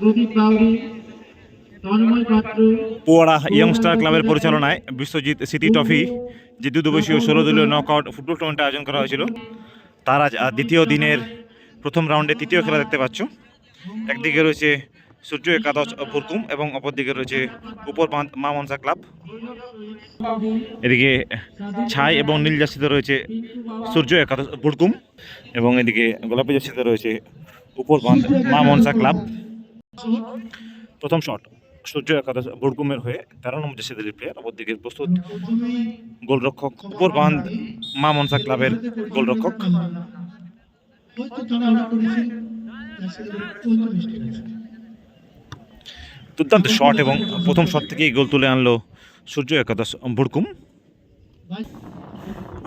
প্রদীপ বাউরি পোয়াড়া ইয়ংস্টার ক্লাবের পরিচালনায় বিশ্বজিৎ স্মৃতি ট্রফি যে দুদবশীয় ষোলো দলীয় নকআউট ফুটবল টুর্নামেন্ট আয়োজন করা হয়েছিল তার আজ দ্বিতীয় দিনের প্রথম রাউন্ডে তৃতীয় খেলা দেখতে পাচ্ছ। একদিকে রয়েছে সূর্য একাদশ ফুরকুম এবং অপরদিকে রয়েছে উপর মা মনসা ক্লাব। এদিকে ছাই এবং নীল জার্সিতে রয়েছে সূর্য একাদশ ফুরকুম এবং এদিকে গোলাপি জার্সিতে রয়েছে উপর মা মনসা ক্লাব। প্রথম শট, সূর্য একাদশ বুড়কুমের হয়ে তেরো নম্বর জার্সিদের প্লেয়ার অপরদিকে প্রস্তুত গোলরক্ষক, উপর বাঁধ মা মনসা ক্লাবের গোলরক্ষক। দুর্দান্ত শট এবং প্রথম শট থেকেই গোল তুলে আনলো সূর্য একাদশ বুড়কুম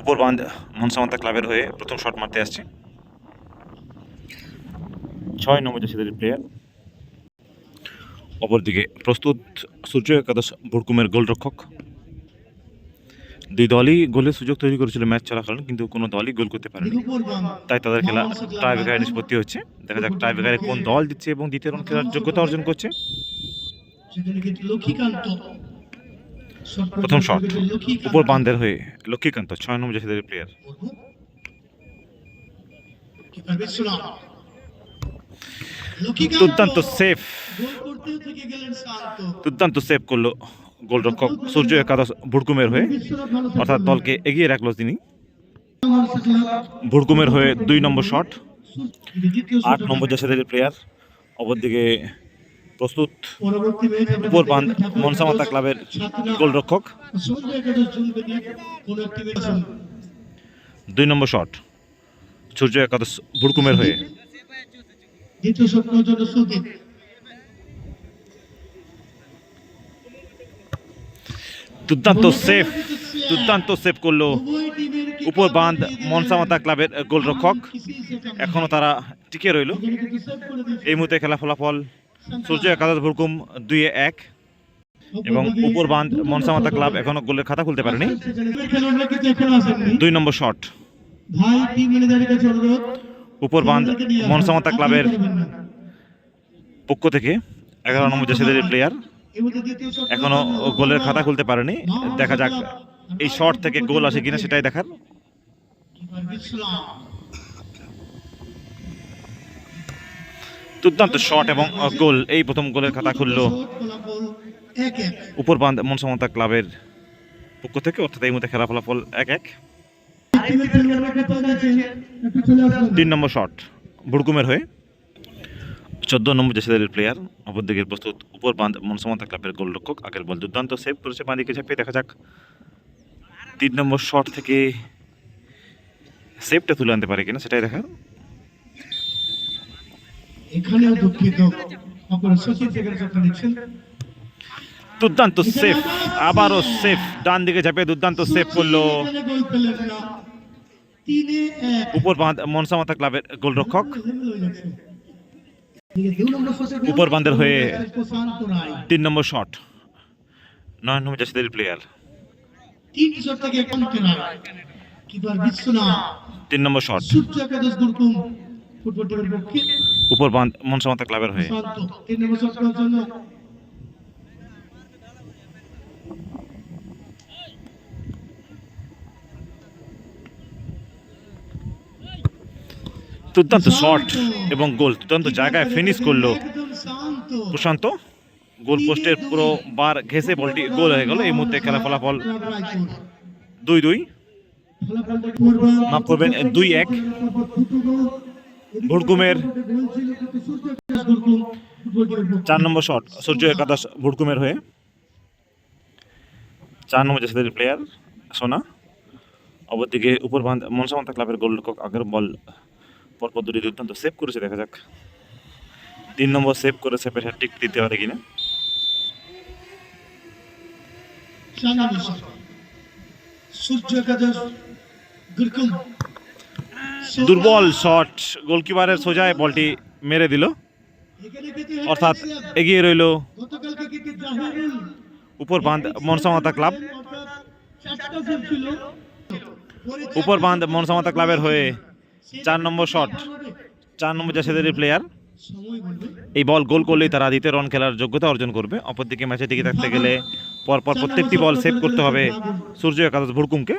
উপর বাঁধ মনসামাতা ক্লাবের হয়ে প্রথম শট মারতে আসছে। ছয় নম্বর জার্সিদের প্লেয়ার অপরদিকে প্রস্তুত সূর্য একাদশ বুড়কুমের গোলরক্ষক। দুই দলই গোলের সুযোগ তৈরি করেছিল ম্যাচ চলাকালীন কিন্তু কোনো দলই গোল করতে পারেনি। তাই তাদের খেলা টাই নিষ্পত্তি হচ্ছে দেখা যাক টাই ব্রেকারে কোন দল দিচ্ছে এবং দ্বিতীয় রাউন্ড খেলার যোগ্যতা অর্জন করছে। প্রথম শট উপর বান্ধের হয়ে লক্ষ্মীকান্ত, ছয় নম্বর জাতীয় প্লেয়ার দুর্দান্ত সেফ দুর্দান্ত সেভ করল গোলরক্ষক সূর্য একাদশ ভুড়কুমের হয়ে। অর্থাৎ দলকে এগিয়ে রাখল তিনি। ভুড়কুমের হয়ে দুই নম্বর শট আট নম্বর জাতীয় প্লেয়ার অপরদিকে প্রস্তুত উপর বান্ধ মনসামাতা ক্লাবের গোলরক্ষক। দুই নম্বর শট সূর্য একাদশ ভুড়কুমের হয়ে। দ্বিতীয় স্বপ্নের জন্য সুদীপ দুর্দান্ত সেফ দুর্দান্ত সেভ করল উপর বাঁধ মনসামাতা ক্লাবের গোলরক্ষক। এখনও তারা টিকে রইল। এই মুহূর্তে খেলা ফলাফল সূর্য একাদশ ভুরকুম দুই এক এবং উপর বাঁধ মনসামাতা ক্লাব এখনও গোলের খাতা খুলতে পারেনি। দুই নম্বর শট ভাই টিম ম্যানেজারের কাছে অনুরোধ। উপর বাঁধ মনসামাতা ক্লাবের পক্ষ থেকে এগারো নম্বর জাসিদের প্লেয়ার এখনও গোলের খাতা খুলতে পারেনি। দেখা যাক এই শট থেকে গোল আসে কিনা সেটাই দেখার। দুর্দান্ত শট এবং গোল। এই প্রথম গোলের খাতা খুললো বাঁধ মনসামতা ক্লাবের পক্ষ থেকে। অর্থাৎ এই মুহূর্তে খেলা ফলাফল এক এক। তিন নম্বর শট বুড়কুমের হয়ে। চোদ্দ নম্বর জাসিদারের প্লেয়ার অপরদিকে প্রস্তুত উপর বাঁধ মনসামতা ক্লাবের গোলরক্ষক আগের বল। দুর্দান্ত সেভ করেছে বাঁ দিকে ঝাঁপিয়ে দেখা যাক। তিন নম্বর শট থেকে সেভটা তুলে আনতে পারে কিনা সেটাই দেখার। এখানেও দুঃখিত। অপর সচিন সেখানে চক্র দুর্দান্ত সেফ আবারও সেফ ডান দিকে ঝাঁপিয়ে দুর্দান্ত সেফ করল। উপর বাঁধ মনসামতা ক্লাবের গোলরক্ষক। উপর বান্ধের হয়ে তিন নম্বর শট। নয় নম্বর জাসিদারের প্লেয়ার তিন নম্বর শট। উপর বাঁধ মনসামতা ক্লাবের হয়ে। তিন নম্বর শট জন্য দুর্দান্ত শট এবং গোল। দুর্দান্ত জায়গায় ফিনিশ করল। প্রশান্ত গোল পোস্টের পুরো বার ঘেসে বলটি গোল হয়ে গেল। এই মুহূর্তে খেলা ফলাফল দুই দুই। মাফ করবেন, দুই এক। ভুড়কুমের চার নম্বর শট, সূর্য একাদশ ভুড়কুমের হয়ে। চার নম্বর জাসিদের প্লেয়ার সোনা। অপরদিকে উপর মনসামন্তা ক্লাবের গোলরক্ষক আগের বল পরপর দুটি দুর্দান্ত সেভ করেছে দেখা যাক। তিন নম্বর সেভ করে সেভের টিক দিতে পারে কিনা। দুর্বল শট গোলকিপারের সোজায় বলটি মেরে দিল। অর্থাৎ এগিয়ে রইল গতকালকে কিন্তু জাহিরুল উপর বাঁধ মনসামাতা ক্লাব। উপর বাঁধ মনসামাতা ক্লাবের হয়ে চার নম্বর শট চার নম্বর জাসেদের প্লেয়ার এই বল গোল করলেই তারা দ্বিতীয় রাউন্ড খেলার যোগ্যতা অর্জন করবে। অপরদিকে ম্যাচে টিকে থাকতে গেলে পরপর প্রত্যেকটি বল সেভ করতে হবে সূর্য একাদশ ভুরকুমকে।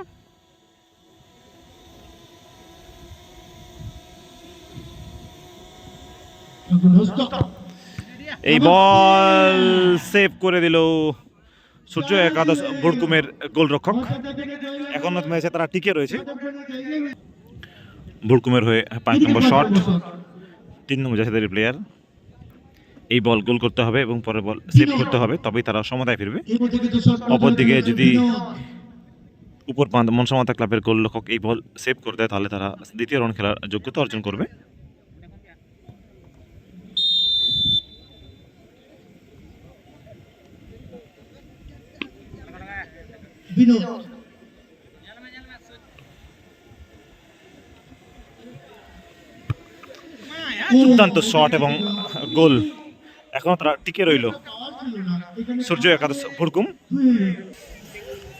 এই বল সেভ করে দিল সূর্য একাদশ ভুরকুমের গোলরক্ষক। এখনও ম্যাচে তারা টিকে রয়েছে। ভুরকুমের হয়ে পাঁচ নম্বর শট। তিন নম্বর জাসেদের প্লেয়ার এই বল গোল করতে হবে এবং পরের বল সেভ করতে হবে তবেই তারা সমতায় ফিরবে। অপরদিকে যদি- উপর মনসমতা ক্লাবের গোল গোলরক্ষক এই বল সেভ করে দেয় তাহলে তারা দ্বিতীয় রাউন্ড খেলার যোগ্যতা অর্জন করবে। বিনোদ। দুর্দান্ত শট এবং গোল। এখনও তারা টিকে রইল। সূর্য একাদশ ভুরকুম।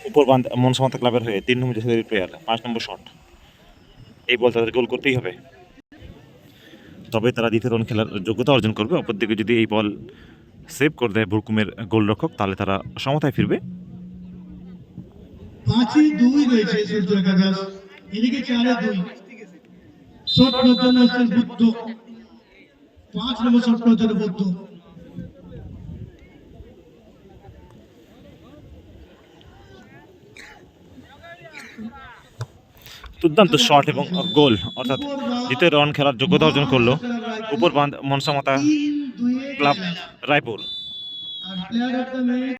উপর বান্ধ মনসমতা ক্লাবের হয়ে তিন নম্বর জাসেদের প্লেয়ার পাঁচ নম্বর শট এই বল তাদের গোল করতেই হবে। তবে তারা দ্বিতীয় রাউন্ড খেলার যোগ্যতা অর্জন করবে। অপরদিকে যদি এই বল সেভ করে দেয় ভুরকুমের গোলরক্ষক, তাহলে তারা সমতায় ফিরবে। পাঁচই দুই রয়েছে সূর্য একাদশ। এদিকে চারে দুই। শট নতুন বুদ্ধ। পাঁচ নম্বর শট নতুন বুদ্ধ দুর্দান্ত শট এবং গোল অর্থাৎ দ্বিতীয় রান খেলার যোগ্যতা অর্জন করল। উপর মনসমতা ক্লাব রায়পুর।